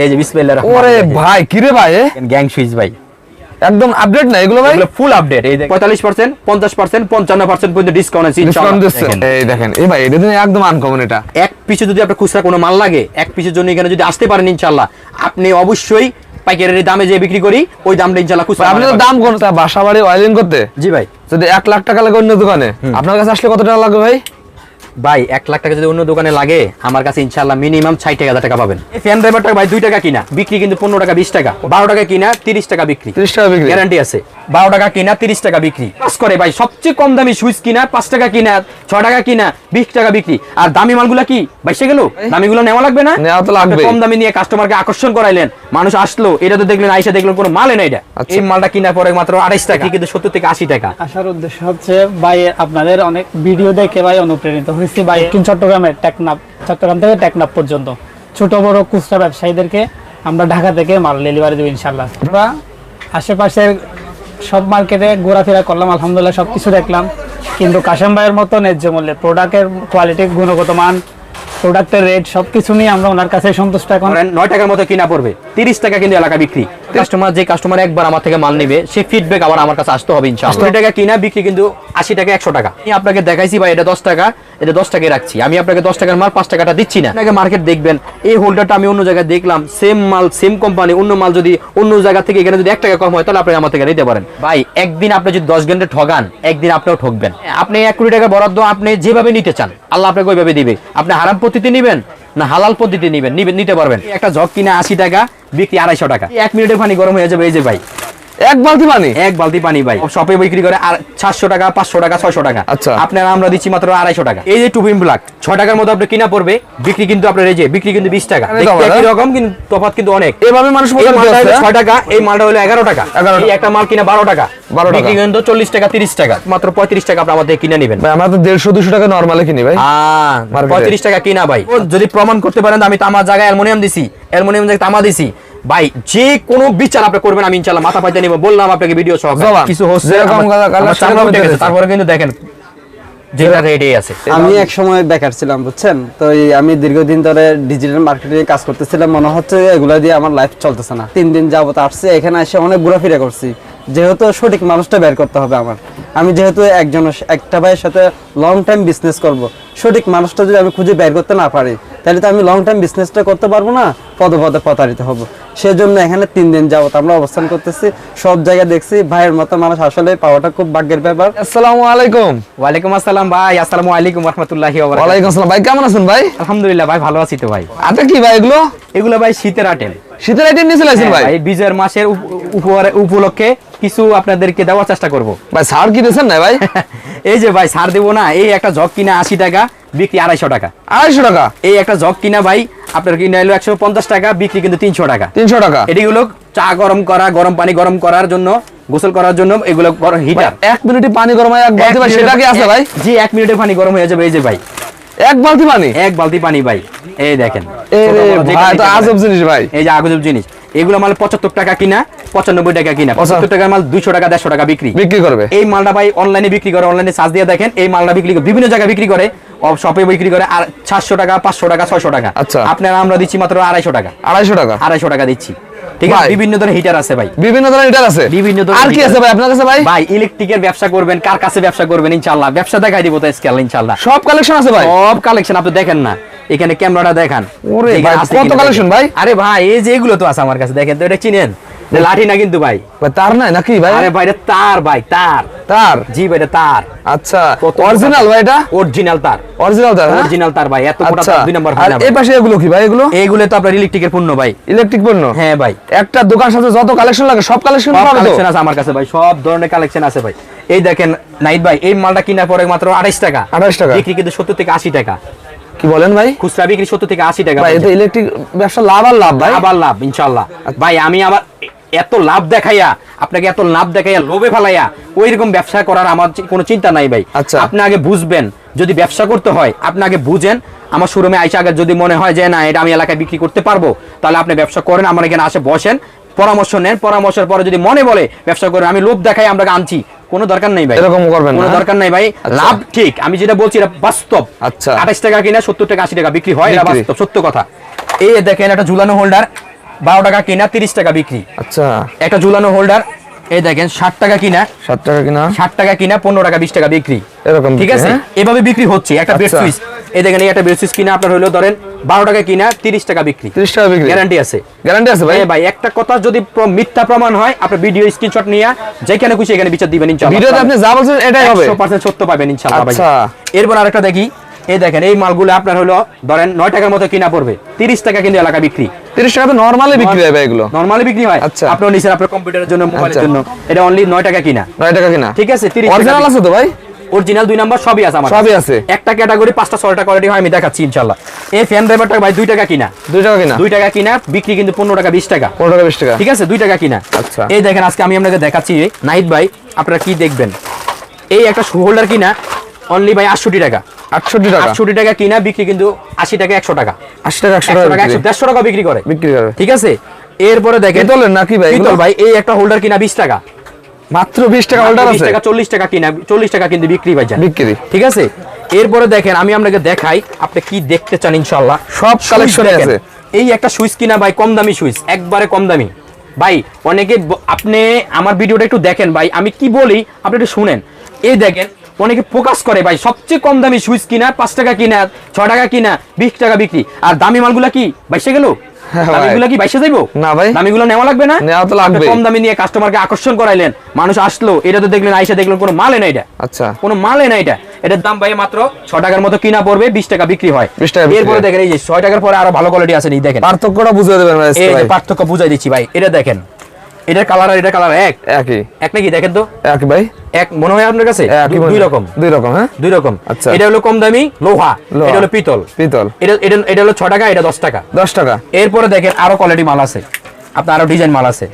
এই যে বিসমিল্লাহির ওরে ভাই কিরে ভাই গ্যাং সুইচ ভাই। একদম আপডেট না এগুলো ভাই? ফুল আপডেট এই পঁয়তাল্লিশ পার্সেন্ট পঞ্চাশ পার্সেন্ট পঞ্চান্ন পার্সেন্ট পর্যন্ত ডিসকাউন্ট আছে ডিসকাউন্ট ইনশাআল্লাহ। দিচ্ছে। এই দেখেন এই ভাই এটা একদম আনকমন এটা। এক পিসে যদি আপনার খুচরা কোনো মাল লাগে এক পিসের জন্য এখানে যদি আসতে পারেন ইনশাল্লাহ আপনি অবশ্যই পাইকারি দামে যে বিক্রি করি ওই দামটা ইনশাল্লাহ খুচরা আপনি তো দাম কোন বাসা বাড়ি ওয়াইলিং করতে? জি ভাই। যদি এক লাখ টাকা লাগে অন্য দোকানে আপনার কাছে আসলে কত টাকা লাগবে ভাই? ভাই এক লাখ টাকা যদি অন্য দোকানে লাগে আমার কাছে ইনশাল্লাহ মিনিমাম ষাট হাজার টাকা পাবেন। এই ফ্যান ড্রাইভারটা ভাই দুই টাকা কিনা বিক্রি কিন্তু পনেরো টাকা বিশ টাকা বারো টাকা কিনা তিরিশ টাকা বিক্রি। তিরিশ টাকা বিক্রি। গ্যারান্টি আছে। বারো টাকা কিনা তিরিশ টাকা বিক্রি। পাস করে ভাই সবচেয়ে কম দামি সুইচ কিনা পাঁচ টাকা কিনা ছ টাকা কিনা বিশ টাকা বিক্রি। আর দামি মালগুলা কি? বাইশে গেল? দামিগুলো নেওয়া লাগবে না? নেওয়া তো। আপনি কম দামি নিয়ে কাস্টমারকে আকর্ষণ করাইলেন। মানুষ আসলো এটা তো দেখলেন আইসা দেখলেন কোনো মালে না এটা। আচ্ছা। এই মালটা কিনা পরে মাত্র আড়াইশ টাকা কিন্তু সত্তর থেকে আশি টাকা। আসার উদ্দেশ্য হচ্ছে ভাই আপনাদের অনেক ভিডিও দেখে ভাই অনুপ্রাণিত হয়েছি ভাই দক্ষিণ চট্টগ্রামের টেকনাপ চট্টগ্রাম থেকে টেকনাপ পর্যন্ত। ছোট বড় খুচরা ব্যবসায়ীদেরকে আমরা ঢাকা থেকে মাল ডেলিভারি দেবো ইনশাল্লাহ আমরা আশেপাশের সব মার্কেটে ঘোরাফেরা করলাম, আলহামদুলিল্লাহ সব কিছু দেখলাম। কিন্তু কাশেম ভাইয়ের মতো ন্যায্য মূল্যে প্রোডাক্টের কোয়ালিটি গুণগত মান প্রোডাক্টের রেট সব কিছু নিয়ে আমরা ওনার কাছে সন্তুষ্ট এখন। নয় টাকার মতো কিনা পড়বে তিরিশ টাকা কিন্তু এলাকা বিক্রি। কাস্টমার যে কাস্টমার একবার আমার থেকে মাল নিবে সে ফিডব্যাক আবার আমার কাছে আসতে হবে ইনশাআল্লাহ। টাকা কিনা বিক্রি কিন্তু আশি টাকা একশো টাকা। আমি আপনাকে দেখাইছি ভাই এটা দশ টাকা এটা দশ টাকায় রাখছি। আমি আপনাকে দশ টাকার মাল পাঁচ টাকাটা দিচ্ছি না। আপনাকে মার্কেট দেখবেন এই হোল্ডারটা আমি অন্য জায়গায় দেখলাম সেম মাল সেম কোম্পানি অন্য মাল যদি অন্য জায়গা থেকে এখানে যদি এক টাকা কম হয় তাহলে আপনি আমার থেকে নিতে পারেন। ভাই একদিন আপনি যদি দশ ঘণ্টা ঠগান একদিন আপনিও ঠকবেন। আপনি এক কোটি টাকা বরাদ্দ আপনি যেভাবে নিতে চান আল্লাহ আপনাকে ওইভাবে দিবে। আপনি হারাম পদ্ধতি নিবেন না হালাল পদ্ধতি নিবেন? নিতে পারবেন। একটা জগ কিনে আশি টাকা, বিক্রি আড়াইশো টাকা। এক মিনিটে পানি গরম হয়ে যাবে, এই যে ভাই। এক বালতি পানি? এক বালতি পানি ভাই। শপে বিক্রি করে আর সাতশো টাকা পাঁচশো টাকা ছয়শো টাকা। আচ্ছা। আপনার আমরা দিচ্ছি মাত্র আড়াইশো টাকা। এই যে টুপিন ব্লাক ছয় টাকার মতো আপনি কিনা পড়বে বিক্রি কিন্তু আপনার এই যে বিক্রি কিন্তু বিশ টাকা। একই? রকম কিন্তু তফাৎ কিন্তু অনেক। এভাবে মানুষ হ্যাঁ? ছয় টাকা এই মালটা হলো এগারো টাকা। 11 এই একটা মাল কিনা বারো টাকা। 12 টাকা। কিন্তু চল্লিশ টাকা তিরিশ টাকা। মাত্র পঁয়ত্রিশ টাকা আপনি আমাদের কিনে নেবেন। আমরা তো দেড়শো দুশো টাকা নর্মালে কিনি ভাই। পঁয়ত্রিশ টাকা কিনা ভাই। ও যদি প্রমাণ করতে পারেন আমি তামার জায়গায় অ্যালমোনিয়াম দিছি। অ্যালমোনিয়াম জায়গায় তামা দিছি। ভাই যে কোনো বিচার আপনি করবেন আমি ইনশাল্লাহ মাথা পাইতে নিব বললাম আপনাকে ভিডিও সহ। কিছু হচ্ছে তারপরে কিন্তু দেখেন। যেটা রেডি আছে। আমি এক সময় বেকার ছিলাম বুঝছেন? তো এই আমি দীর্ঘদিন ধরে ডিজিটাল মার্কেটিং কাজ করতেছিলাম মনে হচ্ছে এগুলা দিয়ে আমার লাইফ চলতেছে না। তিন দিন যাবত আসছে এখানে এসে অনেক ঘোরাফেরা করছি। যেহেতু সঠিক মানুষটা বের করতে হবে আমার। আমি যেহেতু একজন একটা ভাইয়ের সাথে লং টাইম বিজনেস করব সঠিক মানুষটা যদি আমি খুঁজে বের করতে না পারি তাহলে তো আমি লং টাইম বিজনেসটা করতে পারব না পদে পদে প্রতারিত হব। সেজন্য এখানে তিন দিন যাবত আমরা অবস্থান করতেছি সব জায়গায় দেখছি ভাইয়ের মতো মানুষ আসলে পাওয়াটা খুব ভাগ্যের ব্যাপার। আসসালামু আলাইকুম। ওয়ালাইকুম আসসালাম ভাই আসসালামু আলাইকুম রহমতুল্লাহি ওয়ালাইকুম আসসালাম। ভাই কেমন আছেন ভাই? আলহামদুলিল্লাহ ভাই ভালো আছি তো ভাই। আচ্ছা কি ভাই এগুলো? এগুলো ভাই শীতের আটেল। শীতের আইটেম নিয়ে চলে ভাই। ভাই বিজয়ের মাসের উপ- উপলক্ষে কিছু আপনাদেরকে দেওয়ার চেষ্টা করব। ভাই ছাড় কি দিয়েছেন না ভাই? এই যে ভাই ছাড় দেবো না। এই একটা জগ কিনা আশি টাকা বিক্রি আড়াইশো টাকা। আড়াইশো টাকা? এই একটা জগ কিনা ভাই আপনার কিনা এলো একশো পঞ্চাশ টাকা বিক্রি কিন্তু তিনশো টাকা। তিনশো টাকা? এটি হলো চা গরম করা গরম পানি গরম করার জন্য গোসল করার জন্য এগুলো হিটার এক মিনিটে পানি গরম হয় সেটা কি আছে ভাই? জি এক মিনিটে পানি গরম হয়ে যাবে এই যে ভাই। এক বালতি পানি? এক বালতি পানি ভাই। এই দেখেন। আজব জিনিস ভাই। এই যে আগুজব জিনিস। এগুলো মাল পঁচাত্তর টাকা কিনা পঁচানব্বই টাকা কিনা। পঁচাত্তর টাকার মাল দুইশো টাকা দেড়শো টাকা বিক্রি। বিক্রি করবে। এই মালটা ভাই অনলাইনে বিক্রি করে অনলাইনে চার্জ দিয়ে দেখেন এই মালটা বিক্রি করে বিভিন্ন জায়গায় বিক্রি করে শপে বিক্রি করে আর সাতশো টাকা পাঁচশো টাকা ছয়শো টাকা। আচ্ছা। আপনার আমরা দিচ্ছি মাত্র আড়াইশো টাকা। আড়াইশো টাকা? আড়াইশো টাকা দিচ্ছি। ঠিক আছে? বিভিন্ন ধরনের হিটার আছে ভাই। বিভিন্ন ধরনের হিটার আছে? বিভিন্ন ধরনের আর কি আছে ভাই? আপনার কাছে ভাই? ভাই ইলেকট্রিকের ব্যবসা করবেন কার কাছে ব্যবসা করবেন ব্যবসা দেখাই দিব তো স্কেল সব কালেকশন আছে ভাই? সব কালেকশন আপনি দেখেন না। এখানে ক্যামেরাটা দেখান। ওরে এখানে ভাই, কত? আরে ভাই এই যে এগুলো তো আছে আমার কাছে। দেখেন তো এটা চিনেন? লাঠি না কিন্তু ভাই। ভাই তার নাই নাকি ভাই? আরে ভাই তার ভাই তার। তার? জি ভাই তার। আচ্ছা অরিজিনাল ভাই এটা? অরিজিনাল তার। অরিজিনাল তার হ্যাঁ? অরিজিনাল তার ভাই এত মোটা আচ্ছা। তার দুই নম্বর আর এই পাশে এগুলো কি ভাই এগুলো? এইগুলো তো আপনার ইলেকট্রিকের পণ্য ভাই। ইলেকট্রিক পণ্য? হ্যাঁ ভাই। একটা দোকান সাথে যত কালেকশন লাগে সব কালেকশন পাবে তো? কালেকশন আছে আমার কাছে ভাই সব ধরনের কালেকশন আছে ভাই। এই দেখেন নাইট ভাই এই মালটা কিনা পরে মাত্র আড়াইশ টাকা। 28 টাকা। বিক্রি কিন্তু সত্তর থেকে আশি টাকা। কি বলেন ভাই? খুচরা বিক্রি সত্তর থেকে আশি টাকা ভাই ভাই এটা ইলেকট্রিক ব্যবসা লাভ আর লাভ ভাই? আবার লাভ ইনশাআল্লাহ। ভাই আমি আবার এত লাভ দেখাইয়া আপনাকে এত লাভ দেখাইয়া লোভে ফেলাইয়া ওই রকম ব্যবসা করার আমার কোনো চিন্তা নাই ভাই। আচ্ছা। আপনি আগে বুঝবেন যদি ব্যবসা করতে হয় আপনি আগে বুঝেন আমার শোরুমে আইসা আগে যদি মনে হয় যে না এটা আমি এলাকায় বিক্রি করতে পারব তাহলে আপনি ব্যবসা করেন আমার এখানে আসে বসেন পরামর্শ নেন পরামর্শের পরে যদি মনে বলে ব্যবসা করে আমি লোভ দেখাই আমরা আনছি কোনো দরকার নাই ভাই। এরকম করবেন কোনো? দরকার নাই ভাই। লাভ ঠিক আমি যেটা বলছি এটা বাস্তব। আচ্ছা। আঠাশ টাকা কিনা সত্তর টাকা আশি টাকা বিক্রি হয় এটা বাস্তব সত্য কথা। এই দেখেন একটা ঝুলানো হোল্ডার বারো টাকা কিনা তিরিশ টাকা বিক্রি। আচ্ছা। একটা ঝুলানো হোল্ডার এই দেখেন ষাট টাকা কিনা সাত টাকা কিনা। ষাট টাকা কিনা পনেরো টাকা বিশ টাকা বিক্রি। এরকম ঠিক আছে? হ্যাঁ? এভাবে বিক্রি হচ্ছে একটা বেড আচ্ছা। সুইচ এই দেখেন একটা বেড সুইচ কিনা আপনার হলো ধরেন বারো টাকা কিনা তিরিশ টাকা বিক্রি। তিরিশ টাকা বিক্রি। গ্যারান্টি আছে। গ্যারান্টি আছে ভাই? ভাই একটা কথা যদি মিথ্যা প্রমাণ হয় আপনি ভিডিও স্ক্রিনশট নিয়ে যেখানে খুশি এখানে বিচার দিবেন ইনশাআল্লাহ। ভিডিওতে আপনি যা বলছেন এটাই হবে। 100% সত্য পাবেন ইনশাআল্লাহ ভাই। আচ্ছা। এরপর আরেকটা দেখি। এই দেখেন এই মালগুলো আপনার হলো ধরেন নয় টাকার মতো কিনা পড়বে। তিরিশ টাকা কিন্তু এলাকা বিক্রি। তিরিশ টাকা তো নর্মালি বিক্রি হয় এগুলো। নরমালি বিক্রি হয়? আচ্ছা। আপনার নিছেন আপনার কম্পিউটারের জন্য মোবাইলের আচ্ছা। জন্য। এটা অনলি নয় টাকা কিনা। নয় টাকা কিনা? ঠিক আছে তিরিশ অরিজিনাল আছে তো ভাই? অরিজিনাল দুই নাম্বার সবই আছে আমার সবই আছে। একটা ক্যাটাগরি পাঁচটা ছয়টা কোয়ালিটি হয় আমি দেখাচ্ছি ইনশাল্লাহ এই ফ্যান ড্রাইভারটা ভাই দুই টাকা কিনা? দুই টাকা কিনা? দুই টাকা কিনা বিক্রি কিন্তু পনেরো টাকা বিশ টাকা। পনেরো টাকা বিশ টাকা। ঠিক আছে দুই টাকা কিনা? আচ্ছা। এই দেখেন আজকে আমি আপনাকে দেখাচ্ছি নাহিদ ভাই আপনারা কি দেখবেন? এই একটা শু হোল্ডার কিনা অনলি ভাই আটষট্টি টাকা। আটষট্টি টাকা? আটষট্টি টাকা কিনা বিক্রি কিন্তু আশি টাকা একশো টাকা। আশি টাকা একশো টাকা একশো। দেড়শো টাকা বিক্রি করে। বিক্রি করে। ঠিক আছে? এরপরে পিতলের নাকি ভাই পিতল ভাই এই একটা হোল্ডার কিনা বিশ টাকা। মাত্র বিশ টাকা হোল্ডার আছে? টাকা চল্লিশ টাকা কিনা চল্লিশ টাকা কিন্তু বিক্রি ভাই বিক্রি। ঠিক আছে? এরপরে দেখেন আমি আপনাকে দেখাই আপনি কি দেখতে চান ইনশাল্লাহ সব কালেকশনে আছে। এই একটা সুইচ কিনা ভাই কম দামি সুইচ একবারে কম দামি ভাই অনেকে আপনি আমার ভিডিওটা একটু দেখেন ভাই আমি কি বলি আপনি একটু শুনেন। এই দেখেন অনেকে ফোকাস করে ভাই সবচেয়ে কম দামি সুইচ কিনা পাঁচ টাকা কিনা ছ টাকা কিনা বিশ টাকা বিক্রি। আর দামি মালগুলা কি? বাইশে গেল? হ্যাঁ কি? বাইশে যাইবো? না ভাই। দামিগুলো নেওয়া লাগবে না? নেওয়া তো আপনি কম দামি নিয়ে কাস্টমারকে আকর্ষণ করাইলেন মানুষ আসলো এটা তো দেখলেন আইসা দেখলেন কোনো মালে না এটা। আচ্ছা। কোনো মালে না এটা। এটার দাম ভাই মাত্র ছ টাকার মতো কিনা পড়বে বিশ টাকা বিক্রি হয়। 20 টাকা এরপরে দেখেন এই যে ছয় টাকার পরে আরও ভালো কোয়ালিটি আছে দেখেন। পার্থক্যটা দেবেন পার্থক্য বুঝাই দিচ্ছি ভাই এটা দেখেন। এটার কালার আর কালার এক? একই। এক নাকি? দেখেন তো। ভাই। এক মনে হয় আপনার কাছে? দুই রকম। দুই রকম হ্যাঁ? দুই রকম। আচ্ছা। এটা হলো কম দামি লোহা। এটা হলো পিতল। পিতল। এটা এটা এটা হলো ছ টাকা এটা দশ টাকা। দশ টাকা। এরপরে দেখেন আরও কোয়ালিটি মাল আছে। আপনার আরও ডিজাইন মাল আছে।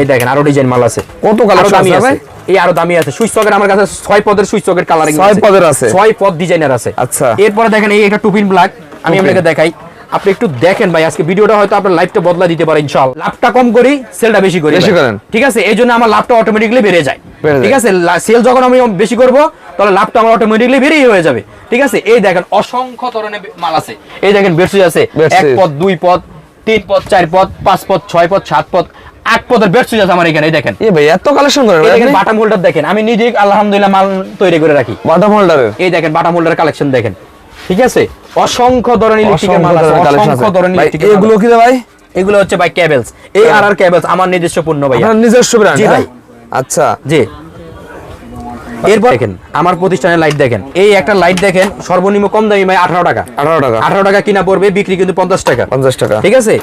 এই দেখেন আরও ডিজাইন মাল আছে। কত কালেকশন দামি আছে আছে। এই আরও দামি আছে। সুইচ সকের আমার কাছে ছয় পদের সুইচ সকের কালারিং ছয় পদের আছে। ছয় পদ ডিজাইনার আছে। আচ্ছা। এরপরে দেখেন এই একটা টুপিন ব্ল্যাক আমি আপনাকে দেখাই। আপনি একটু দেখেন ভাই আজকে ভিডিওটা হয়তো আপনার লাইফটা বদলা দিতে পারে ইনশাআল্লাহ। লাভটা কম করি সেলটা বেশি করি বেশি করেন। ঠিক আছে? এই জন্য আমার লাভটা অটোমেটিকলি বেড়ে যায়। ঠিক আছে? সেল যখন আমি বেশি করব তাহলে লাভটা আমার অটোমেটিকলি বেড়েই হয়ে যাবে। ঠিক আছে? এই দেখেন অসংখ্য ধরনের মাল আছে। এই দেখেন বেডশিট আছে। এক পদ দুই পদ তিন পদ চার পদ পাঁচ পদ ছয় পদ সাত পদ আট পদের বেডশিট আছে আমার এখানে এই দেখেন। এ ভাই এত কালেকশন করেন এই দেখেন? বাটাম হোল্ডার দেখেন। আমি নিজে আলহামদুলিল্লাহ মাল তৈরি করে রাখি। বাটাম হোল্ডারের এই দেখেন বাটাম হোল্ডার কালেকশন দেখেন। ঠিক আছে? অসংখ্য ধরনের ইলেকট্রিকের মাল আছে অসংখ্য ধরনের ইলেকট্রিকের এগুলো কি ভাই? এগুলো হচ্ছে ভাই কেবলস এই আর আর কেবলস আমার নিজস্ব পণ্য ভাই আপনার নিজস্ব ব্র্যান্ড জি ভাই। আচ্ছা। জি। এরপর দেখেন আমার প্রতিষ্ঠানের লাইট দেখেন। এই একটা লাইট দেখেন সর্বনিম্ন কম দামি ভাই আঠারো টাকা। আঠারো টাকা। আঠারো টাকা কিনা পড়বে বিক্রি কিন্তু পঞ্চাশ টাকা। পঞ্চাশ টাকা। ঠিক আছে?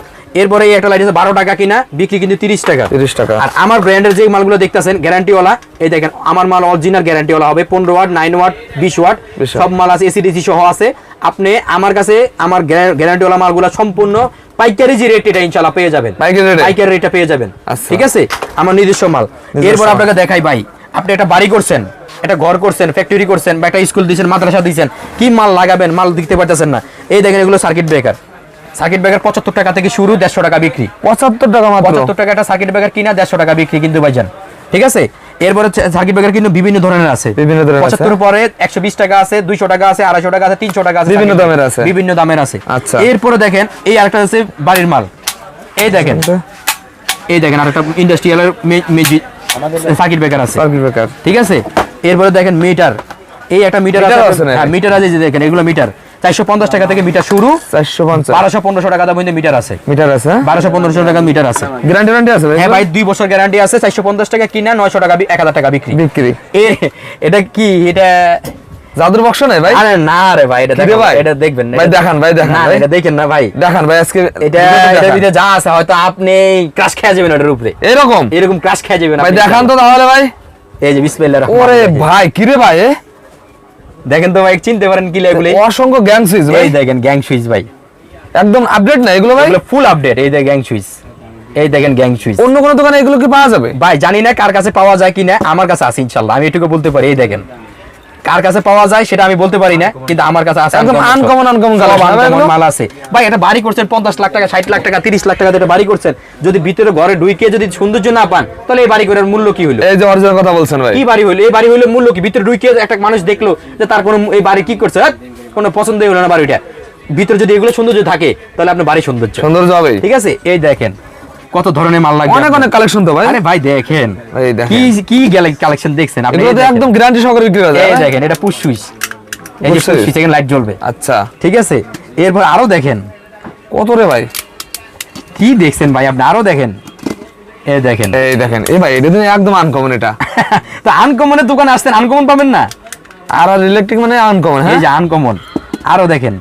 এরপরে এই একটা লাইট আছে বারো টাকা কিনা বিক্রি কিন্তু তিরিশ টাকা। 30 টাকা। আর আমার ব্র্যান্ডের যে মালগুলো দেখতেছেন গ্যারান্টিওয়ালা এই দেখেন আমার মাল অরিজিনাল গ্যারান্টিওয়ালা হবে পনেরো ওয়াট নাইন ওয়াট বিশ ওয়াট সব মাল আছে এসিডিসি সহ আছে। আপনি আমার কাছে আমার গ্যারান্টিওয়ালা মালগুলো সম্পূর্ণ পাইকারি যে রেট এটা ইনশাল্লাহ পেয়ে যাবেন। পাইকারি রেটটা পেয়ে যাবেন। আচ্ছা। ঠিক আছে? আমার নিজস্ব মাল। এরপর আপনাকে দেখাই ভাই আপনি একটা বাড়ি করছেন? একটা ঘর করছেন ফ্যাক্টরি করছেন বা একটা স্কুল দিয়েছেন মাদ্রাসা দিয়েছেন কি মাল লাগাবেন মাল দিতে পারতেছেন না। এই দেখেন এগুলো সার্কিট ব্রেকার সার্কিট ব্রেকার পঁচাত্তর টাকা থেকে শুরু দেড়শো টাকা বিক্রি। পঁচাত্তর টাকা মাত্র? পঁচাত্তর টাকা একটা সার্কিট ব্রেকার কিনা দেড়শো টাকা বিক্রি কিন্তু ভাইজান। ঠিক আছে? এরপরে সার্কিট ব্রেকার কিন্তু বিভিন্ন ধরনের আছে। বিভিন্ন ধরনের। পঁচাত্তর পরে একশো বিশ টাকা আছে দুইশো টাকা আছে আড়াইশো টাকা আছে তিনশো টাকা আছে বিভিন্ন দামের আছে। বিভিন্ন দামের আছে। আচ্ছা। এরপরে দেখেন এই আরেকটা আছে বাড়ির মাল। এই দেখেন। এই দেখেন আরেকটা ইন্ডাস্ট্রিয়ালের সার্কিট ব্রেকার আছে। সার্কিট ব্রেকার ঠিক আছে? এরপরে দেখেন মিটার। এই একটা মিটার আছে হ্যাঁ মিটার আছে যে দেখেন এগুলো মিটার। চারশো পঞ্চাশ টাকা থেকে মিটার শুরু। চারশো পঞ্চাশ। বারোশো পনেরোশো টাকা দাম মিটার আছে। মিটার আছে? বারোশো পনেরোশো টাকা মিটার আছে। গ্যারান্টি গ্যারান্টি আছে হ্যাঁ ভাই দুই বছর গ্যারান্টি আছে চারশো পঞ্চাশ টাকা কিনা নয়শো টাকা এক হাজার টাকা বিক্রি। বিক্রি। এটা কি? এটা জাদুর বক্স নাই ভাই? আরে না রে ভাই এটা দেখেন ভাই? এটা দেখবেন না, ভাই দেখান, ভাই দেখান, না, ভাই। এটা দেখেন না ভাই। দেখান ভাই আজকে এটা এটার দেখান। ভিতরে যা আছে হয়তো আপনি ক্রাশ খেয়ে যাবেন ওটার উপরে। এরকম? এরকম ক্রাশ খেয়ে যাবেন ভাই দেখান তো তাহলে ভাই। এই যে বিসমিল্লাহির রহমানির ওরে ভাই কি রে ভাই দেখেন তো ভাই চিনতে পারেন কি এগুলো অসংখ্য গ্যাং সুইচ ভাই। দেখেন গ্যাং সুইচ ভাই। একদম আপডেট না এগুলো ভাই? এগুলো ফুল আপডেট এই দেখেন গ্যাং সুইচ এই দেখেন গ্যাং সুইচ অন্য কোনো দোকানে এগুলো কি পাওয়া যাবে? ভাই জানি না কার কাছে পাওয়া যায় কিনা আমার কাছে আছে ইনশাল্লাহ আমি এটুকু বলতে পারি এই দেখেন। কার কাছে পাওয়া যায় সেটা আমি বলতে পারি না কিন্তু আমার কাছে আছে একদম uncommon এগুলো? মাল আছে। ভাই এটা বাড়ি করছেন পঞ্চাশ লাখ টাকা ষাট লাখ টাকা তিরিশ লাখ টাকা দিয়ে বাড়ি করছেন। যদি ভিতরে ঘরে ঢুকে যদি সৌন্দর্য না পান তাহলে এই বাড়ি করার মূল্য কি হলো এই যে অরিজিনাল কথা বলছেন ভাই। কি বাড়ি হইল? এই বাড়ি হইল মূল্য কি? ভিতরে ঢুকে একটা মানুষ দেখল যে তার কোনো এই বাড়ি কি করছে হ্যাঁ? কোনো পছন্দই হলো না বাড়িটা। ভিতরে যদি এগুলো সৌন্দর্য থাকে তাহলে আপনার বাড়ি সৌন্দর্য। সৌন্দর্য হবে ঠিক আছে? এই দেখেন কত ধরনের মাল লাগবে অনেক অনেক কালেকশন তো ভাই। আরে ভাই দেখেন। এই দেখেন। কি কি কালেকশন দেখছেন? আপনি এই একদম গ্যারান্টি সহকারে বিক্রি যায়। এই দেখেন এটা পুশ সুইচ এই যে সুইচ সেকেন্ড লাইট জ্বলবে। আচ্ছা। ঠিক আছে? এরপর আরও দেখেন। কত রে ভাই? কি দেখছেন ভাই আপনি? আরও দেখেন। এই দেখেন। এই দেখেন। এই ভাই এটা তো একদম আনকমন এটা। তো আনকমনের দোকানে আসতেন আনকমন পাবেন না? আর আর ইলেকট্রিক মানে আনকমন হ্যাঁ? এই যে আনকমন আরও দেখেন।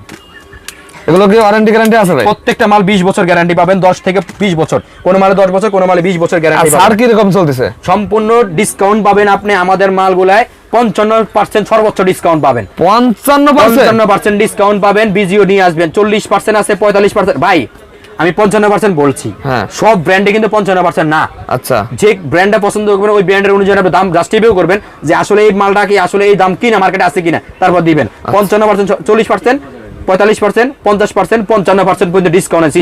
এগুলো কি ওয়ারেন্টি গ্যারান্টি আছে ভাই? প্রত্যেকটা মাল 20 বছর গ্যারান্টি পাবেন 10 থেকে 20 বছর। কোন মালে 10 বছর কোন মালে 20 বছর গ্যারান্টি পাবেন। কি রকম চলতেছে? সম্পূর্ণ ডিসকাউন্ট পাবেন আপনি আমাদের মালগুলায় 55% সর্বোচ্চ ডিসকাউন্ট পাবেন। পঞ্চান্ন পঞ্চান্ন পার্সেন্ট ডিসকাউন্ট পাবেন বিজিও নিয়ে আসবেন। চল্লিশ পার্সেন্ট আছে পঁয়তাল্লিশ পার্সেন্ট ভাই আমি পঞ্চান্ন পার্সেন্ট বলছি। হ্যাঁ। সব ব্র্যান্ডে কিন্তু পঞ্চান্ন পার্সেন্ট না। আচ্ছা। যে ব্র্যান্ডটা পছন্দ করবেন ওই ব্র্যান্ডের অনুযায়ী আপনি দাম জাস্টিফাইও করবেন যে আসলে এই মালটা কি আসলে এই দাম কিনা মার্কেটে আছে কিনা তারপর দিবেন। আচ্ছা। পঞ্চান্ন পার্সেন্ট চল্লিশ পার্সেন্ট পঁয়তাল্লিশ পার্সেন্ট পঞ্চাশ পার্সেন্ট পঞ্চান্ন পার্সেন্ট পর্যন্ত ডিসকাউন্ট আছে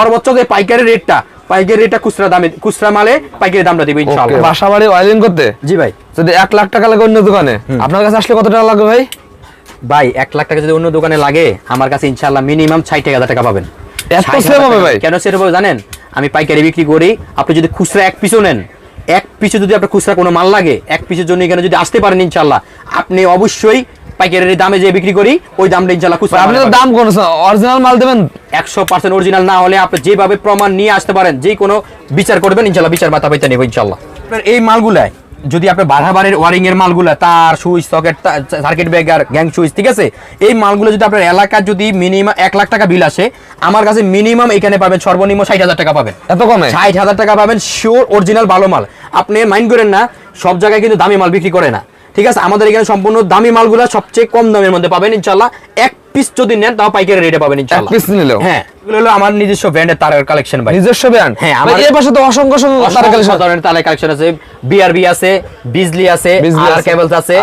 সর্বোচ্চ যে পাইকারি রেটটা পাইকারি রেটটা খুচরা দামে খুচরা মালে পাইকারি দামটা দিবে ইনশাআল্লাহ। বাসা বাড়ি ওয়াইলিং করতে? জি ভাই। যদি এক লাখ টাকা লাগে অন্য দোকানে আপনার কাছে আসলে কত টাকা লাগবে ভাই? ভাই এক লাখ টাকা যদি অন্য দোকানে লাগে আমার কাছে ইনশাল্লাহ মিনিমাম ষাট হাজার টাকা পাবেন। এত 60,000 save হবে টাকা। ভাই? কেন সেটা হবে জানেন? আমি পাইকারি বিক্রি করি আপনি যদি খুচরা এক পিছু নেন এক পিছু যদি আপনার খুচরা কোনো মাল লাগে এক পিসের জন্য এখানে যদি আসতে পারেন ইনশাল্লাহ আপনি অবশ্যই পাইকারি দামে যে বিক্রি করি ওই দামটা ইনশাল্লাহ খুচরা আপনি তো দাম কোন অরিজিনাল মাল দেবেন। একশো পার্সেন্ট অরিজিনাল না হলে আপনি যেভাবে প্রমাণ নিয়ে আসতে পারেন যে কোনো বিচার করবেন ইনশাল্লাহ বিচার মাথা পাইতে নেব ইনশাল্লাহ আপনার এই মালগুলায় যদি আপনি বাধাবাড়ির ওয়ারিং এর মালগুলা তার switch socket circuit breaker gang switch ঠিক আছে? এই মালগুলো যদি আপনার এলাকার যদি মিনিমাম এক লাখ টাকা বিল আসে আমার কাছে মিনিমাম এখানে পাবেন সর্বনিম্ন ষাট হাজার টাকা পাবেন। এত কমে? ষাট হাজার টাকা পাবেন শিওর অরিজিনাল ভালো মাল। আপনি মাইন্ড করেন না সব জায়গায় কিন্তু দামি মাল বিক্রি করে না। ঠিক আছে? আমাদের এখানে সম্পূর্ণ দামি মালগুলো সবচেয়ে কম দামের মধ্যে পাবেন ইনশাল্লাহ এক পিস যদি নেন তাও পাইকারি রেটে পাবেন ইনশাল্লাহ পিস নিলেও? হ্যাঁ। এগুলো হলো আমার নিজস্ব ব্র্যান্ডের তারের কালেকশন ভাই। নিজস্ব ব্র্যান্ড হ্যাঁ, আমার এর পাশে তো অসংখ্য অসংখ্য তার অসংখ্য collection। ধরনের তারের কালেকশন আছে। বিআরবি আছে বিজলি আছে আর কেবলস আছে।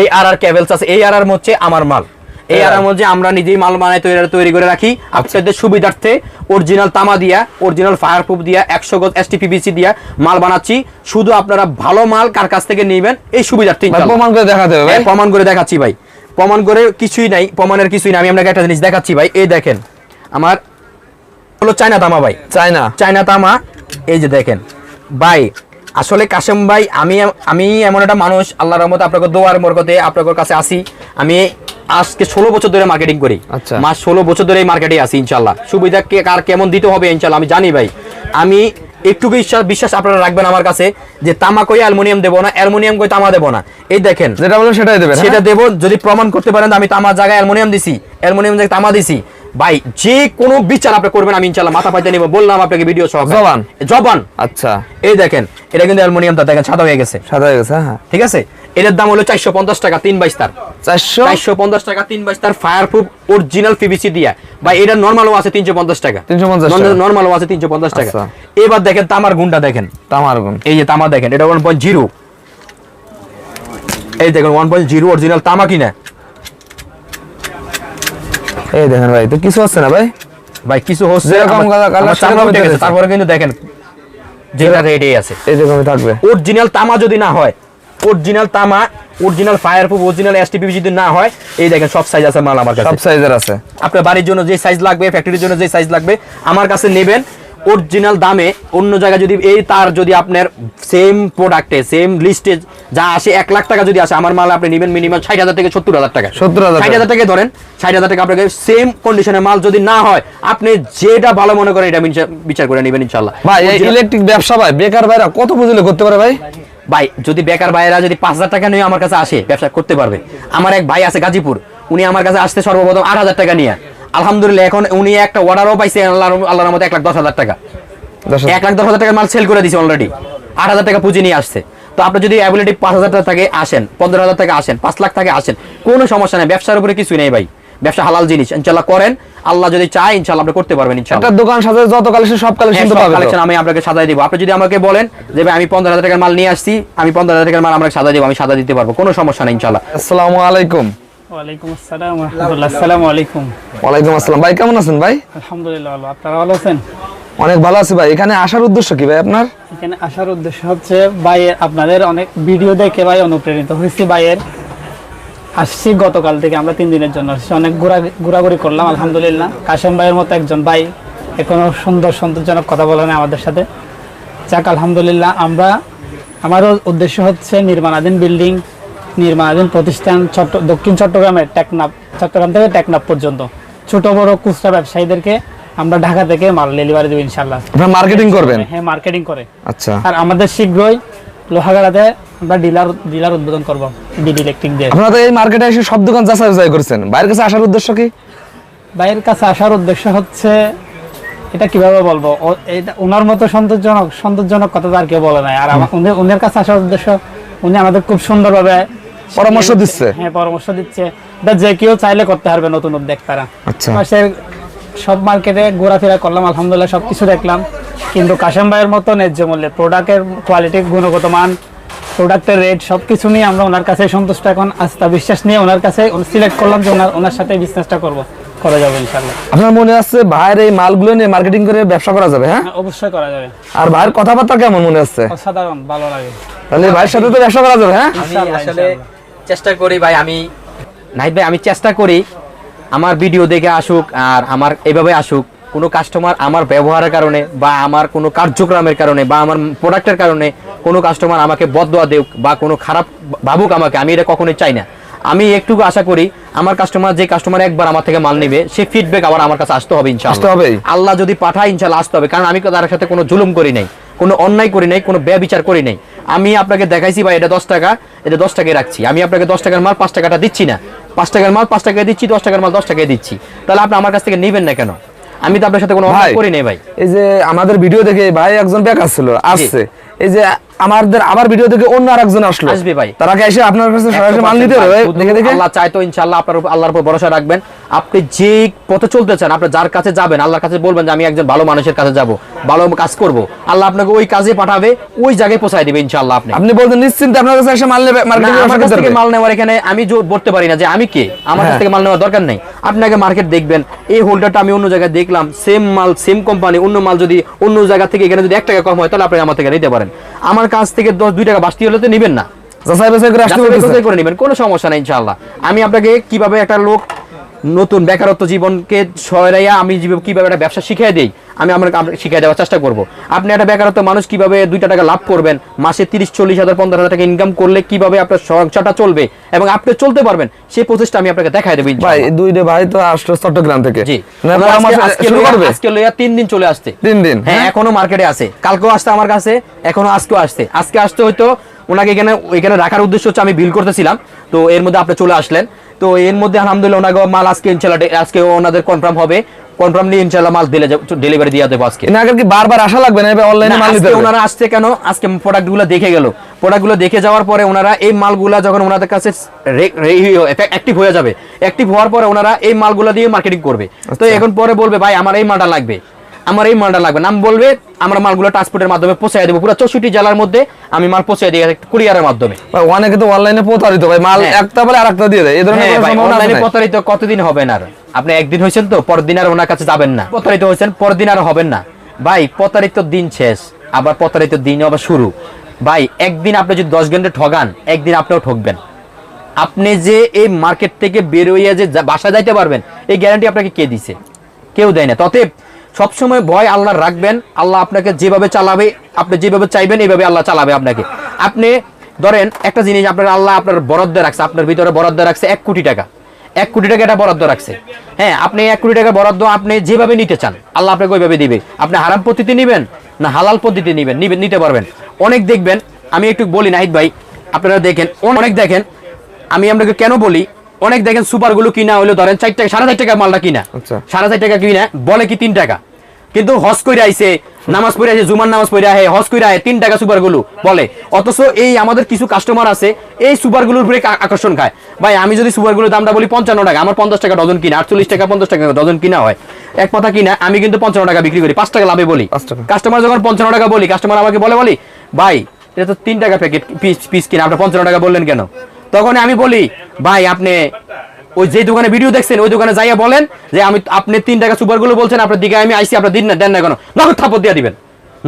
এই আর আর কেবলস আছে এই আর আর হচ্ছে আমার মাল। এই আর আর মধ্যে আমরা নিজেই মাল বানাই তৈরি তৈরি করে রাখি। আচ্ছা। আপনাদের সুবিধার্থে অরিজিনাল তামা দিয়া অরিজিনাল ফায়ার প্রুফ দিয়া একশো গজ এসটিপিবিসি দিয়া মাল বানাচ্ছি। শুধু আপনারা ভালো মাল কার কাছ থেকে নেবেন এই সুবিধার্থে প্রমাণ করে দেখাতে হবে ভাই। হ্যাঁ, প্রমাণ করে দেখাচ্ছি ভাই। প্রমাণ করে কিছুই নাই প্রমাণের কিছুই নাই। আমি আপনাকে একটা জিনিস দেখাচ্ছি ভাই। এই দেখেন আমার হলো চায়না তামা ভাই। চায়না। চায়না তামা এই যে দেখেন। ভাই আসলে কাশেম ভাই আমি আমি এমন একটা মানুষ আল্লাহর রহমতে আপনাকে দোয়ার মরকতে আপনাদের কাছে আসি। আমি আজকে ষোলো বছর ধরে মার্কেটিং করি। আচ্ছা। মাস ষোলো বছর ধরে এই মার্কেটে আছি ইনশাল্লাহ সুবিধা কে কার কেমন দিতে হবে ইনশাল্লাহ আমি জানি ভাই। আমি একটু বিশ্বাস বিশ্বাস আপনারা রাখবেন আমার কাছে যে তামা কই অ্যালুমিনিয়াম দেবো না অ্যালুমিনিয়াম কই তামা দেবো না। এই দেখেন যেটা বলবেন সেটাই দেবেন সেটা দেবো যদি প্রমাণ করতে পারেন আমি তামার জায়গায় অ্যালুমিনিয়াম দিছি অ্যালুমিনিয়াম জায়গায় তামা দিছি ভাই যে কোনো বিচার আপনি করবেন আমি ইনশাল্লাহ মাথা পাইতে নিব। বললাম আপনাকে ভিডিও সহ জবান। জবান। আচ্ছা। এই দেখেন এটা কিন্তু অ্যালুমিনিয়ামটা দেখেন সাদা হয়ে গেছে। সাদা হয়ে গেছে হ্যাঁ। ঠিক আছে? এটার দাম হলো চারশো পঞ্চাশ টাকা তিন বাইশ তার। চারশো? পঞ্চাশ টাকা তিন বাইশ তার ফায়ার প্রুফ অরিজিনাল পিভিসি দিয়া বা এটা নর্মালও আছে তিনশো পঞ্চাশ টাকা। 350 টাকা। নর্মালও আছে তিনশো পঞ্চাশ টাকা। আচ্ছা। এবার দেখেন তামার গুন্ডা দেখেন। তামার গুণ। এই যে তামা দেখেন এটা ওয়ান পয়েন্ট জিরো এই দেখেন ওয়ান পয়েন্ট জিরো অরিজিনাল তামা কিনা। এই দেখেন ভাই তো কিছু হচ্ছে না ভাই? ভাই কিছু হচ্ছে যেরকম কালার-। তারপরে কিন্তু দেখেন যেটা রেডি আছে। এই রকমই থাকবে। অরিজিনাল তামা যদি না হয় অরিজিনাল তামা original fire proof original STP যদি না হয় এই দেখেন সব সাইজ আছে মাল আমার কাছে। সব সাইজের আছে। আপনার বাড়ির জন্য যে সাইজ লাগবে ফ্যাক্টরির জন্য যে সাইজ লাগবে আমার কাছে নেবেন। অরিজিনাল দামে অন্য জায়গায় যদি এই তার যদি আপনার সেম প্রোডাক্টে সেম লিস্টে যা আসে এক লাখ টাকা যদি আসে আমার মাল আপনি নেবেন মিনিমাম ষাট হাজার থেকে সত্তর হাজার টাকা। 70,000 ষাট হাজার টাকা ধরেন ষাট হাজার টাকা আপনাকে সেম কন্ডিশনের মাল যদি না হয় আপনি যেটা ভালো মনে করেন এটা বিচার- বিচার করে নেবেন ইনশাল্লাহ ভাই ইলেকট্রিক ব্যবসা ভাই বেকার ভাইরা কত বুঝলে করতে পারে ভাই? ভাই যদি বেকার ভাইয়েরা যদি পাঁচ হাজার টাকা নিয়ে আমার কাছে আসে ব্যবসা করতে পারবে। আমার এক ভাই আছে গাজীপুর উনি আমার কাছে আসতে সর্বপ্রথম আট হাজার টাকা নিয়ে। আলহামদুলিল্লাহ এখন উনি একটা অর্ডারও পাইছে আল্লাহ আল্লাহর মতো এক লাখ দশ হাজার টাকা। এক লাখ দশ হাজার টাকা মাল সেল করে দিছে অলরেডি আট হাজার টাকা পুঁজি নিয়ে আসছে। তো আপনি যদি অ্যাবিলিটি পাঁচ হাজার টাকা থেকে আসেন। পনেরো হাজার টাকা আসেন পাঁচ লাখ টাকা আসেন। কোনো সমস্যা নেই ব্যবসার উপরে কিছুই নেই ভাই। ব্যবসা হালাল জিনিস। ইনশাল্লাহ করেন। আল্লাহ যদি চায় ইনশাল্লাহ আপনি করতে পারবেন ইনশাল্লাহ দোকান সাথে যত কালেকশন সব কালেকশন তো পাবে কালেকশন আমি আপনাকে সাজাই দিব। আপনি যদি আমাকে বলেন যে ভাই আমি পনেরো হাজার টাকার মাল নিয়ে আসছি আমি পনেরো হাজার টাকার মাল আমরা সাজাই দিব আমি সাজা দিতে পারব। কোনো সমস্যা নেই ইনশাল্লাহ আসসালামু আলাইকুম। ওয়ালাইকুম আসসালাম রহমতুল্লাহ। আসসালামু। আলাইকুম। ওয়ালাইকুম আসসালাম। ভাই কেমন আছেন ভাই? আলহামদুলিল্লাহ ভালো। আপনারা ভালো আছেন? অনেক ভালো আছি ভাই। এখানে আসার উদ্দেশ্য কি ভাই আপনার? এখানে আসার উদ্দেশ্য হচ্ছে ভাইয়ের আপনাদের অনেক ভিডিও দেখে ভাই হয়েছি ভাইয়ের। আসছি গতকাল থেকে আমরা তিন দিনের জন্য আসছি। অনেক ঘোরা ঘোরাঘুরি করলাম আলহামদুলিল্লাহ। কাশেম ভাইয়ের মতো একজন ভাই এখনও সুন্দর সন্তোষজনক কথা বলে আমাদের সাথে। যাক আলহামদুলিল্লাহ আমরা আমারও উদ্দেশ্য হচ্ছে নির্মাণাধীন বিল্ডিং নির্মাণাধীন প্রতিষ্ঠান চট্ট দক্ষিণ চট্টগ্রামের টেকনাফ চট্টগ্রাম থেকে টেকনাফ পর্যন্ত। ছোট বড় খুচরা ব্যবসায়ীদেরকে আমরা ঢাকা থেকে মাল ডেলিভারি দেবো ইনশাল্লাহ আপনারা মার্কেটিং করবেন? হ্যাঁ মার্কেটিং করে। আচ্ছা। আর আমাদের শীঘ্রই লোহাগাড়াতে আমরা ডিলার ডিলার উদ্বোধন করব বিডি ইলেকট্রিক দিয়ে। আপনারা তো এই মার্কেটে এসে সব দোকান যাচাই বাছাই করেছেন। বাইরের কাছে আসার উদ্দেশ্য কি? ভাইয়ের কাছে আসার উদ্দেশ্য হচ্ছে এটা কীভাবে বলব? এটা ওনার মতো সন্তোষজনক সন্তোষজনক কথা তো আর কেউ বলে নাই। আর আমার উনি- উনার কাছে আসার উদ্দেশ্য উনি আমাদের খুব সুন্দরভাবে পরামর্শ দিচ্ছে। হ্যাঁ পরামর্শ দিচ্ছে। যে কেউ চাইলে করতে পারবে নতুন উদ্যোগ তারা। আচ্ছা। পাশের সব মার্কেটে ঘোরাফেরা করলাম আলহামদুলিল্লাহ সব কিছু দেখলাম। কিন্তু কাশেম ভাইয়ের মতো ন্যায্য মূল্যে প্রোডাক্টের কোয়ালিটি গুণগত মান প্রোডাক্টের রেট সব কিছু নিয়ে আমরা ওনার কাছে সন্তুষ্ট এখন। আস্থা বিশ্বাস নিয়ে ওনার কাছে সিলেক্ট করলাম যে ওনার ওনার সাথে বিজনেসটা করব করা যাবে ইনশাল্লাহ আপনার মনে আছে ভাইয়ের এই মালগুলো নিয়ে মার্কেটিং করে ব্যবসা করা যাবে হ্যাঁ? হ্যাঁ, অবশ্যই করা যাবে। আর ভাইয়ের কথাবার্তা কেমন মনে হচ্ছে অসাধারণ ভালো লাগে। তাহলে ভাইয়ের সাথে তো ব্যবসা করা যাবে হ্যাঁ? ইনশাআল্লাহ, আসলে ইনশাআল্লাহ। চেষ্টা করি ভাই আমি নাহিদ ভাই আমি চেষ্টা করি আমার ভিডিও দেখে আসুক আর আমার এভাবে আসুক। কোনো কাস্টমার আমার ব্যবহারের কারণে বা আমার কোনো কার্যক্রমের কারণে বা আমার প্রোডাক্টের কারণে কোনো কাস্টমার আমাকে বদয়া দেউক বা কোনো খারাপ ভাবুক আমাকে আমি এটা কখনোই চাই না। আমি একটুকু আশা করি আমার কাস্টমার যে কাস্টমার একবার আমার থেকে মাল নেবে সে ফিডব্যাক আবার আমার কাছে আসতে হবে ইনশাআল্লাহ। আসতে হবেই। আল্লাহ যদি পাঠায় ইনশাল্লাহ আসতে হবে। কারণ আমি তার সাথে কোনো জুলুম করি নাই কোনো অন্যায় করি নাই কোনো ব্যবচার করি নাই। আমি আপনাকে দেখাইছি ভাই এটা দশ টাকা এটা দশ টাকায় রাখছি। আমি আপনাকে দশ টাকার মাল পাঁচ টাকাটা দিচ্ছি না। পাঁচ টাকার মাল পাঁচ টাকায় দিচ্ছি দশ টাকার মাল দশ টাকায় দিচ্ছি। তাহলে আপনি আমার কাছ থেকে নেবেন না কেন? আমি তো আপনার সাথে কোনো ভাই করি নাই ভাই। এই যে আমাদের ভিডিও দেখে ভাই একজন বেকার ছিল আসছে। এই যে আমাদের আবার ভিডিও দেখে অন্য আরেকজন আসলো। আসবে ভাই। তারা কি এসে আপনার কাছে সরাসরি মাল নিতে হবে দেখে দেখে। আল্লাহ চাই তো ইনশাআল্লাহ আপনার উপর আল্লাহর উপর ভরসা রাখবেন। আপনি যে পথে চলতেছেন আপনি যার কাছে যাবেন আল্লাহর কাছে বলবেন যে আমি একজন ভালো মানুষের কাছে যাব ভালো কাজ করব। আল্লাহ আপনাকে ওই কাজে পাঠাবে ওই জায়গায় পৌঁছায় দিবে ইনশাআল্লাহ আপনি। আপনি বলতে নিশ্চিন্তে আপনার কাছে এসে মাল নেবে মার্কেটিং আমার কাছ থেকে মাল নেওয়ার এখানে আমি জোর বলতে পারি না যে আমি কে আমার কাছ হ্যাঁ। থেকে মাল নেওয়ার দরকার নেই। আপনাকে মার্কেট দেখবেন এই হোল্ডারটা আমি অন্য জায়গায় দেখলাম সেম মাল সেম কোম্পানি অন্য মাল যদি অন্য জায়গা থেকে এখানে যদি এক টাকা কম হয় তাহলে আপনি আমার থেকে নিতে পারেন। আমার কাছ থেকে দশ দুই টাকা বাড়তি হলে তো নেবেন না। যাচাই বাছাই করে আসতে নেবেন কোনো সমস্যা নেই ইনশাল্লাহ আমি আপনাকে কীভাবে একটা লোক নতুন বেকারত্ব জীবনকে সরাইয়া আমি কীভাবে একটা ব্যবসা শিখিয়ে দেই আমি আমার শিখিয়ে দেওয়ার চেষ্টা করব। আপনি একটা বেকারত্ব মানুষ কীভাবে দুইটা টাকা লাভ করবেন? মাসে তিরিশ চল্লিশ হাজার পনেরো হাজার টাকা ইনকাম করলে কীভাবে আপনার সংসারটা চলবে? এবং আপনি চলতে পারবেন সেই প্রচেষ্টা আমি আপনাকে দেখাই দেবো ভাই। এই দুইটা ভাই তো আসলো চট্টগ্রাম থেকে। জি। লইয়া- আজকে লইয়া তিন দিন চলে আসতে তিন দিন হ্যাঁ হ্যাঁ? এখনও মার্কেটে আছে। কালকেও আসতে আমার কাছে এখনও আজকেও আসতে আজকে আসতে হয়তো ওনাকে এখানে এখানে রাখার উদ্দেশ্য হচ্ছে আমি বিল করতেছিলাম। তো এর মধ্যে আপনি চলে আসলেন। তো এর মধ্যে আলহামদুলিল্লাহ ওনাকে মাল আজকে ইনশাল্লাহ আজকে ওনাদের কনফার্ম হবে। কনফার্ম নিয়ে ইনশাল্লাহ মাল দিলে ডেলিভারি দিয়ে দেবো আজকে। এর আগে কি বারবার আসা লাগবে না? এবার অনলাইনে মাল হবে। ওনারা আসছে কেন? আজকে প্রোডাক্টগুলো দেখে গেল। প্রোডাক্টগুলো দেখে যাওয়ার পরে ওনারা এই মালগুলা যখন ওনাদের কাছে অ্যাক্টিভ হয়ে যাবে অ্যাক্টিভ হওয়ার পরে ওনারা এই মালগুলো দিয়ে মার্কেটিং করবে। তো এখন পরে বলবে ভাই আমার এই মালটা লাগবে। আমার এই মালটা লাগবে। নাম বলবে আমরা মালগুলো ট্রান্সপোর্টের মাধ্যমে পৌঁছাই দেবো। পুরো চৌষট্টি জেলার মধ্যে আমি মাল পৌঁছে দিয়ে কুরিয়ারের মাধ্যমে। অনেকে তো অনলাইনে প্রতারিত ভাই মাল হ্যাঁ। একটা বলে আরেকটা দিয়ে দেয়। এই ধরনের হ্যাঁ অনলাইনে প্রতারিত কতদিন হবেন আর? আপনি একদিন হয়েছেন তো পরের দিন আর ওনার কাছে যাবেন না। প্রতারিত হয়েছেন পরের দিন আর হবেন না। ভাই প্রতারিত দিন শেষ আবার প্রতারিত দিন আবার শুরু। ভাই একদিন আপনি যদি দশ ঘণ্টা ঠগান একদিন আপনিও ঠকবেন। আপনি যে এই মার্কেট থেকে বের হইয়া যে বাসা যাইতে পারবেন এই গ্যারান্টি আপনাকে কে দিছে? কেউ দেয় না। ততএব সবসময় ভয় আল্লাহ রাখবেন, আল্লাহ আপনাকে যেভাবে চালাবে, আপনি যেভাবে চাইবেন, এইভাবে আল্লাহ চালাবে আপনাকে। আপনি ধরেন একটা জিনিস আপনার আল্লাহ আপনার বরাদ্দ রাখছে, আপনার ভিতরে বরাদ্দ রাখছে এক কোটি টাকা। এক কোটি টাকা এটা বরাদ্দ রাখছে। হ্যাঁ আপনি এক কোটি টাকা বরাদ্দ আপনি যেভাবে নিতে চান, আল্লাহ আপনাকে ওইভাবে দিবে। আপনি হারাম পদ্ধতি নেবেন না হালাল পদ্ধতি নেবেন, নিবেন, নিতে পারবেন। অনেক দেখবেন, আমি একটু বলি নাহিদ ভাই, আপনারা দেখেন, অনেক দেখেন, আমি আপনাকে কেন বলি অনেক দেখেন সুপারগুলো কিনা হলো ধরেন চার টাকা সাড়ে চার টাকা মালটা কিনা। আচ্ছা। সাড়ে চার টাকা কিনা বলে কি তিন টাকা? কিন্তু হজ করে আইছে নামাজ পড়ে আইছে জুমার নামাজ পড়ে আহে হজ করে আহে তিন টাকা সুপারগুলো বলে। অথচ এই আমাদের কিছু কাস্টমার আছে এই সুপারগুলোর উপরে আকর্ষণ খায়। ভাই আমি যদি সুপারগুলোর দামটা বলি পঞ্চান্ন টাকা আমার পঞ্চাশ টাকা ডজন কিনা আটচল্লিশ টাকা পঞ্চাশ টাকা ডজন কিনা হয়। এক কথা কিনা আমি কিন্তু পঞ্চান্ন টাকা বিক্রি করি পাঁচ টাকা লাভে বলি। কাস্টমার যখন পঞ্চান্ন টাকা বলি কাস্টমার আমাকে বলে বলি ভাই এটা তো তিন টাকা প্যাকেট পিস পিস কিনা। আপনার পঞ্চান্ন টাকা বললেন কেন? তখন আমি বলি ভাই আপনি ওই যে দোকানে ভিডিও দেখছেন ওই দোকানে যাইয়া বলেন যে আমি আপনি তিন টাকা সুপারগুলো বলছেন আপনার দিকে আমি আইসি আপনার দিন না দেন না কেন? নগদ থাপত দিয়ে দিবেন।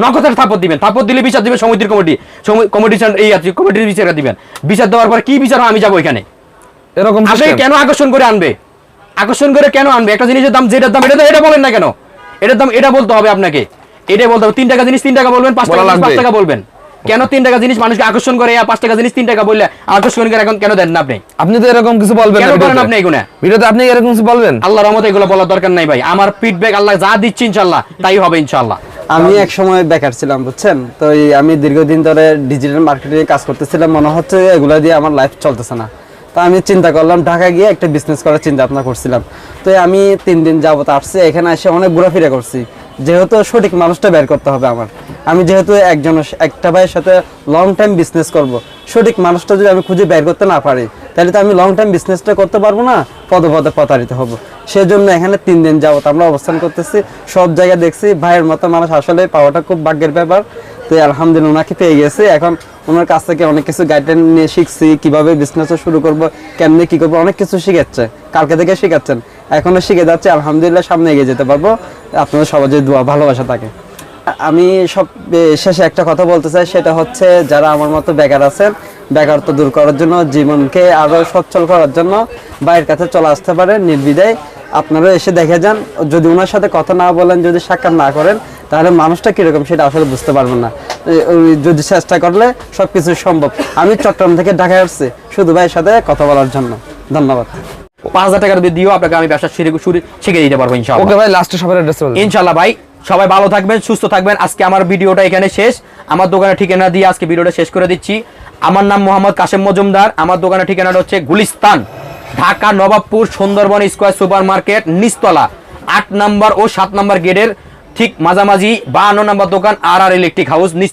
নগদের থাপত দিবেন। থাপত দিলে বিচার দিবেন সমিতির কমিটি কমিটি এই আছে কমিটির বিচার দিবেন। বিচার দেওয়ার পর কি বিচার আমি যাব এখানে। এরকম আসলে কেন আকর্ষণ করে আনবে? আকর্ষণ করে কেন আনবে? একটা জিনিসের দাম যেটার দাম এটা এটা বলেন না কেন? এটার দাম এটা বলতে হবে আপনাকে। এটা বলতে হবে তিন টাকা জিনিস তিন টাকা বলবেন পাঁচ টাকা পাঁচ টাকা বলবেন। কেন তিন টাকা জিনিস মানুষকে আকর্ষণ করে আর পাঁচ টাকা জিনিস তিন টাকা বললে আকর্ষণ করে এখন কেন দেন না আপনি? আপনি তো এরকম কিছু বলবেন কেন করেন আপনি এগুলা? ভিডিওতে আপনি এরকম কিছু বলবেন? আল্লাহ রহমতে এগুলো বলার দরকার নাই ভাই। আমার ফিডব্যাক আল্লাহ যা দিচ্ছে ইনশাল্লাহ তাই হবে ইনশাল্লাহ আমি এক সময় বেকার ছিলাম বুঝছেন? তো আমি দীর্ঘদিন ধরে ডিজিটাল মার্কেটিং কাজ করতেছিলাম মনে হচ্ছে এগুলা দিয়ে আমার লাইফ চলতেছে না। তো আমি চিন্তা করলাম ঢাকা গিয়ে একটা বিজনেস করার চিন্তা ভাবনা করছিলাম। তো আমি তিন দিন যাবত আসছি এখানে এসে অনেক ঘোরাফেরা করছি। যেহেতু সঠিক মানুষটা বের করতে হবে আমার। আমি যেহেতু একজন একটা ভাইয়ের সাথে লং টাইম বিজনেস করব, সঠিক মানুষটা যদি আমি খুঁজে বের করতে না পারি, তাহলে তো আমি লং টাইম বিজনেসটা করতে পারব না পদে পদে প্রতারিত হব। সেজন্য এখানে তিন দিন যাবত আমরা অবস্থান করতেছি, সব জায়গায় দেখছি ভাইয়ের মতো মানুষ আসলে পাওয়াটা খুব ভাগ্যের ব্যাপার। তো আলহামদুলিল্লাহ ওনাকে পেয়ে গেছি। এখন ওনার কাছ থেকে অনেক কিছু গাইডলাইন নিয়ে শিখছি, কীভাবে বিজনেস শুরু করব, কেমনে কি করব, অনেক কিছু শিখাচ্ছে। কালকে থেকে শিখাচ্ছেন। এখনও শিখে যাচ্ছে। আলহামদুলিল্লাহ সামনে এগিয়ে যেতে পারব। আপনাদের সবার যে দোয়া, ভালোবাসা থাকে। আমি সব শেষে একটা কথা বলতে চাই সেটা হচ্ছে যারা আমার মতো বেকার আছেন বেকারত্ব দূর করার জন্য জীবনকে আরও সচ্ছল করার জন্য বাইরের কাছে চলে আসতে পারেন নির্বিধায় আপনারা এসে দেখে যান যদি ওনার সাথে কথা না বলেন যদি সাক্ষাৎ না করেন তাহলে মানুষটা কীরকম সেটা আসলে বুঝতে পারবেন না। যদি চেষ্টা করলে সবকিছু সম্ভব। আমি চট্টগ্রাম থেকে ঢাকায় আসছি শুধু ভাইয়ের সাথে কথা বলার জন্য। ধন্যবাদ। পাঁচ হাজার টাকা দিয়ে দিও আপনাকে আমি ব্যবসা শিখে দিতে পারব ইনশাল্লাহ ওকে ভাই লাস্টে সবার অ্যাড্রেস ইনশাল্লাহ ভাই। সবাই ভালো থাকবেন, সুস্থ থাকবেন। আজকে আমার ভিডিওটা এখানে শেষ। আমার দোকানের ঠিকানা দিয়ে আজকে ভিডিওটা শেষ করে দিচ্ছি। আমার নাম মোহাম্মদ কাশেম মজুমদার। আমার দোকানের ঠিকানাটা হচ্ছে Gulistan, Dhaka, Nawabpur, Sundarban square super market নিস্তলা আট নাম্বার ও সাত নাম্বার গেটের ঠিক মাঝামাঝি বা নাম্বার দোকান আর আর ইলেকট্রিক হাউস